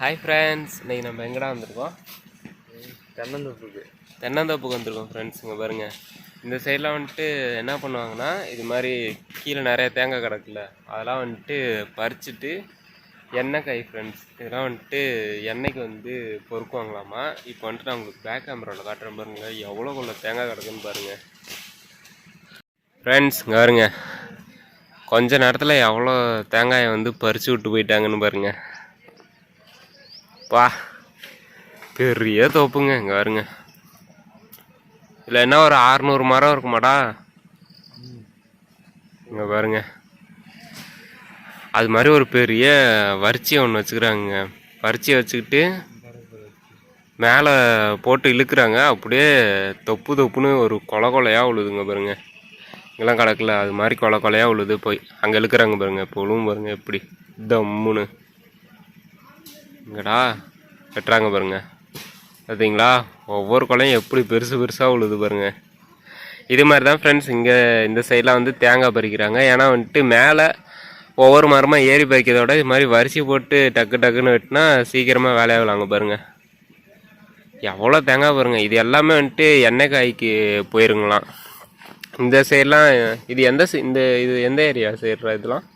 Hi friends இன்னைக்கு நம்ம எங்கடா வந்திருக்கோம்? தென்னந்தோப்புக்கு. தென்னந்தோப்புக்கு வந்திருக்கோம் ஃப்ரெண்ட்ஸ் இங்கே பாருங்க. இந்த சைடில் வந்துட்டு என்ன பண்ணுவாங்கன்னா இது மாதிரி கீழே நிறைய தேங்காய் கிடக்குல அதெல்லாம் வந்துட்டு பறிச்சுட்டு எண்ணெய் காய் ஃப்ரெண்ட்ஸ் இதெல்லாம் வந்துட்டு எண்ணெய்க்கு வந்து பொறுக்குவாங்களாமா? இப்போ வந்துட்டு நான் உங்களுக்கு பேக் கேமராவில் காட்டுறேன் பாருங்க. எவ்வளோ கொள்ள தேங்காய் கிடக்குன்னு பாருங்க. ஃப்ரெண்ட்ஸ் இங்கே பாருங்க. கொஞ்ச நேரத்தில் எவ்வளோ தேங்காயை வந்து பறிச்சு விட்டு போயிட்டாங்கன்னு பாருங்க. பா பெரிய தோப்புங்க இங்கே பாருங்க. இதில் என்ன ஒரு ஆறுநூறு மரம் இருக்குமாடா? இங்கே பாருங்க. அது மாதிரி ஒரு பெரிய வரிச்சியை ஒன்று வச்சுக்கிறாங்க வரிச்சியை வச்சுக்கிட்டு மேலே போட்டு இழுக்கிறாங்க. அப்படியே தொப்பு தொப்புன்னு ஒரு கொலை கொலையாக உழுதுங்க பாருங்க. இங்கெல்லாம் கிடக்கல அது மாதிரி கொலை கொலையாக உழுது போய். அங்கே இழுக்கிறாங்க பாருங்க. இப்போ உழுவும் பாருங்க எப்படி. தம்முன்னு. இங்கடா வெட்டுறாங்க பாருங்க. பார்த்தீங்களா ஒவ்வொரு குலையும் எப்படி பெருசு பெருசாக உழுது பாருங்கள் இது மாதிரி தான் ஃப்ரெண்ட்ஸ் இங்கே இந்த சைடெலாம் வந்து தேங்காய் பறிக்கிறாங்க. ஏன்னா வந்துட்டு மேலே ஒவ்வொரு மரமாக ஏறி பறிக்கிறதோட இது மாதிரி வரிசை போட்டு டக்கு டக்குன்னு வெட்டினா சீக்கிரமாக வேலையாகலாங்க பாருங்கள் எவ்வளோ தேங்காய் பாருங்க. இது எல்லாமே வந்துட்டு எண்ணெய் காய்க்கு போயிருங்களாம். இந்த சைட்லாம் இது எந்த இந்த இது எந்த ஏரியா சைடுற இதெல்லாம்?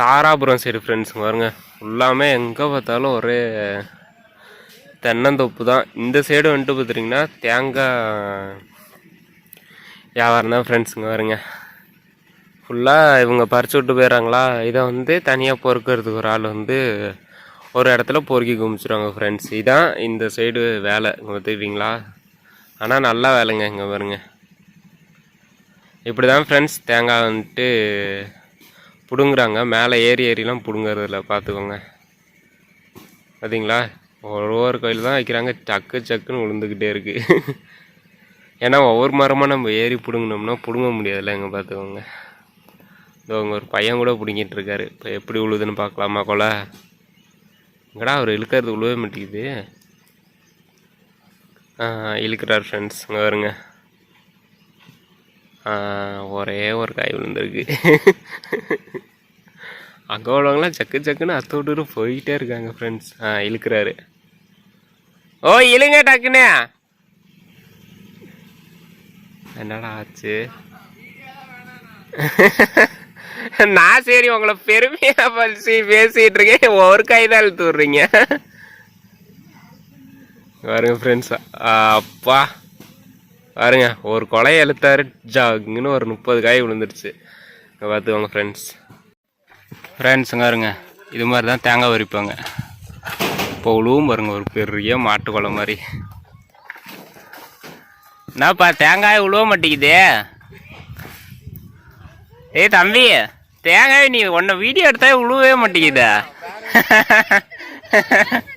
தாராபுரம் சைடு ஃப்ரெண்ட்ஸுங்க பாருங்கள் ஃபுல்லாமே எங்கே பார்த்தாலும் ஒரே தென்னந்தோப்பு தான். இந்த சைடு வந்துட்டு பார்த்துட்டிங்கன்னா தேங்காய் வியாபாரம் தான் ஃப்ரெண்ட்ஸுங்க பாருங்க. ஃபுல்லாக இவங்க பறிச்சு விட்டு போயிடறாங்களா? இதை வந்து தனியாக பொறுக்கிறதுக்கு ஒரு ஆள் வந்து ஒரு இடத்துல பொறுக்கி குமிச்சிருவாங்க ஃப்ரெண்ட்ஸ் இதான் இந்த சைடு வேலை. இங்கே பார்த்துக்கிட்டிங்களா ஆனால் நல்லா வேலைங்க இங்கே பாருங்க. இப்படி தான் ஃப்ரெண்ட்ஸ் தேங்காய் வந்துட்டு பிடுங்குறாங்க. மேலே ஏறி ஏறிலாம் பிடுங்குறதில்ல பார்த்துக்கோங்க. பார்த்தீங்களா? ஒரு ஒரு கோயில் தான் வைக்கிறாங்க. சக்கு சக்குன்னு விழுந்துக்கிட்டே இருக்குது ஏன்னா ஒவ்வொரு மரமாக நம்ம ஏறி பிடுங்கினோம்னா பிடுங்க முடியாதுல்ல இங்கே பார்த்துக்கோங்க. இதோ அங்கே ஒரு பையன் கூட பிடுங்கிட்டு இருக்காரு. இப்போ எப்படி உழுதுன்னு பார்க்கலாமா கொலை? எங்கடா அவர் இழுக்கிறது உழுவே மாட்டேங்குது. இழுக்கிறார் ஃப்ரெண்ட்ஸ் இங்கே வருங்க ஒரே ஒரு காய் விழுந்திருக்கு. அங்கே உள்ளவங்களாம் சக்கு சக்குன்னு அத்த விட்டுட்டு போய்கிட்டே இருக்காங்க ஃப்ரெண்ட்ஸ் ஆ இழுக்கிறாரு. ஓ இழுங்க டக்குனே என்னடா ஆச்சு? நான் சரி உங்களை பெருமையாக பறிச்சு பேசிகிட்டு இருக்கேன். ஒரு காய் தான் இழுத்து விட்றீங்க. பாருங்க ஃப்ரெண்ட்ஸ் அப்பா. பாருங்க ஒரு கொலையை எழுத்தாரு ஜாங்குன்னு ஒரு முப்பது காய் விழுந்துருச்சு. இங்கே பார்த்துக்கோங்க ஃப்ரெண்ட்ஸ் ஃப்ரெண்ட்ஸுங்க இருங்க இது மாதிரி தான் தேங்காய் பறிப்பாங்க இப்போ உழுவும் பாருங்க ஒரு பெரிய மாட்டு கொலை மாதிரி. என்னப்பா தேங்காய் உழுவ மாட்டேங்குதே? ஏய் தம்பி தேங்காய் நீ உன்னை வீடியோ எடுத்தா உழுவே மாட்டேங்குதா?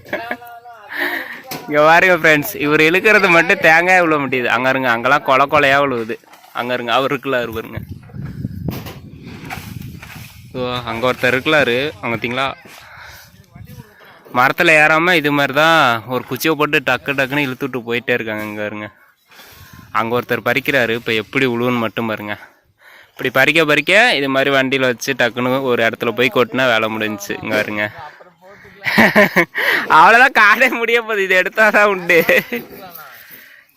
இங்கே பாருங்க ஃப்ரெண்ட்ஸ் இவர் இழுக்கிறது மட்டும் தேங்காய் விழ மாட்டேங்குது. அங்கே இருங்க அங்கெல்லாம் கொலை கொலையாக விழுவுது அங்கே இருங்க அவர் இருக்கலாரு பாருங்க. ஸோ அங்கே ஒருத்தர் இருக்கலாரு அங்கே பார்த்தீங்களா மரத்தில் ஏறாமல் இது மாதிரி தான் ஒரு குச்சியை போட்டு டக்கு டக்குன்னு இழுத்து விட்டு போயிட்டே இருக்காங்க இங்கே இருங்க அங்கே ஒருத்தர் பறிக்கிறாரு. இப்போ எப்படி உழுவுன்னு மட்டும் பாருங்க. இப்படி பறிக்க பறிக்க இது மாதிரி வண்டியில் வச்சு டக்குன்னு ஒரு இடத்துல போய் கொட்டினா வேலை முடிஞ்சுச்சு. இங்கே இருங்க அவ்வளோதான் காடே முடிய போகுது. இதை எடுத்தால் தான் உண்டு.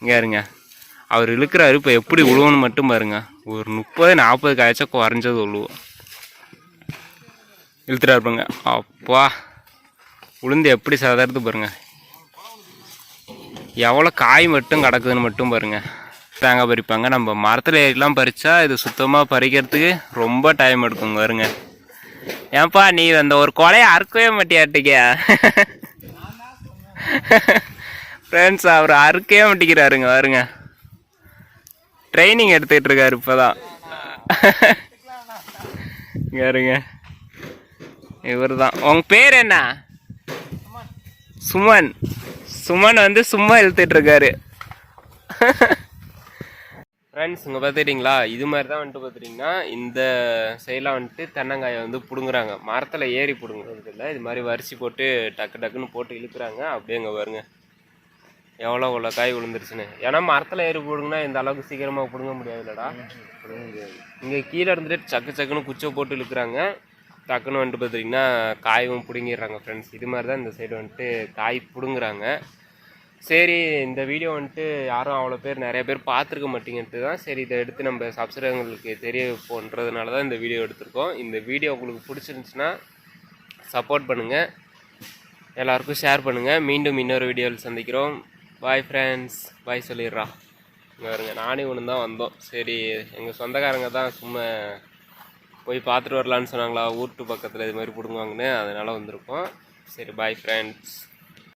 இங்கே இருங்க அவர் இழுக்கிறாரு இப்போ எப்படி உழுவுன்னு மட்டும் பாருங்க. ஒரு முப்பது நாற்பது காய்ச்சா குறைஞ்சது உழுவோம் இழுத்துட்டா இருப்பாங்க அப்பா. உளுந்து எப்படி சதறது பாருங்க. எவ்வளோ காய் மட்டும் கிடக்குதுன்னு மட்டும் பாருங்க. தேங்காய் பறிப்பாங்க. நம்ம மரத்தில் ஏறிலாம் பறித்தா இது சுத்தமாக பறிக்கிறதுக்கு ரொம்ப டைம் எடுக்குங்க வருங்க ஏன்பா நீ அந்த ஒரு கொலையை அறுக்கவே மாட்டியாட்டிக்க. ஃப்ரெண்ட்ஸ் அவர் அறுக்கவே மாட்டேங்கிறாருங்க வருங்க ட்ரைனிங் எடுத்துக்கிட்டு இருக்காரு இப்போதான். இருங்க இவர் தான் உங்க பேர் என்ன? சுமன். சுமன். வந்து சும்மா இழுத்துட்டு இருக்காரு ஃப்ரெண்ட்ஸ் இங்கே பார்த்துட்டிங்களா இது மாதிரி தான் வந்துட்டு பார்த்துட்டிங்கன்னா இந்த சைடெலாம் வந்துட்டு தென்னங்காயை வந்து பிடுங்குறாங்க. மரத்தில் ஏறி பிடுங்குறது இல்லை இது மாதிரி வரிசை போட்டு டக்கு டக்குன்னு போட்டு இழுக்கிறாங்க. அப்படியே இங்கே பாருங்க. எவ்வளோ எவ்வளோ காய் விழுந்துருச்சுன்னு. ஏன்னா மரத்தில் ஏறி போடுங்கன்னா இந்த அளவுக்கு சீக்கிரமாக பிடுங்க முடியாதுல்லடா. இங்கே கீழே இருந்துட்டு சக்கு சக்குன்னு குச்சை போட்டு இழுக்கிறாங்க. டக்குன்னு வந்துட்டு பார்த்தீங்கன்னா காயும் பிடுங்கிடுறாங்க ஃப்ரெண்ட்ஸ் இது மாதிரி தான் இந்த சைடு வந்துட்டு காய் பிடுங்குறாங்க. சரி இந்த வீடியோ வந்துட்டு யாரும் அவ்வளோ பேர் நிறைய பேர் பார்த்துருக்க மாட்டீங்கன்ட்டு தான் சரி இதை எடுத்து நம்ம சப்ஸ்கிரைபர்களுக்கு தெரிய போன்றதுனால தான் இந்த வீடியோ எடுத்திருக்கோம். இந்த வீடியோ உங்களுக்கு பிடிச்சிருந்துச்சுன்னா சப்போர்ட் பண்ணுங்கள் எல்லாருக்கும் ஷேர் பண்ணுங்கள் மீண்டும் இன்னொரு வீடியோவில் சந்திக்கிறோம். பாய் ஃப்ரெண்ட்ஸ் பாய் சொல்லிடுறா. இங்கே வருங்க நானே ஒன்று தான் வந்தோம். சரி எங்கள் சொந்தக்காரங்க தான் சும்மா போய் பார்த்துட்டு வரலான்னு சொன்னாங்களா? ஊட்டு பக்கத்தில் இது மாதிரி பிடுங்குவாங்கன்னு அதனால் வந்திருக்கோம். சரி பாய் ஃப்ரெண்ட்ஸ்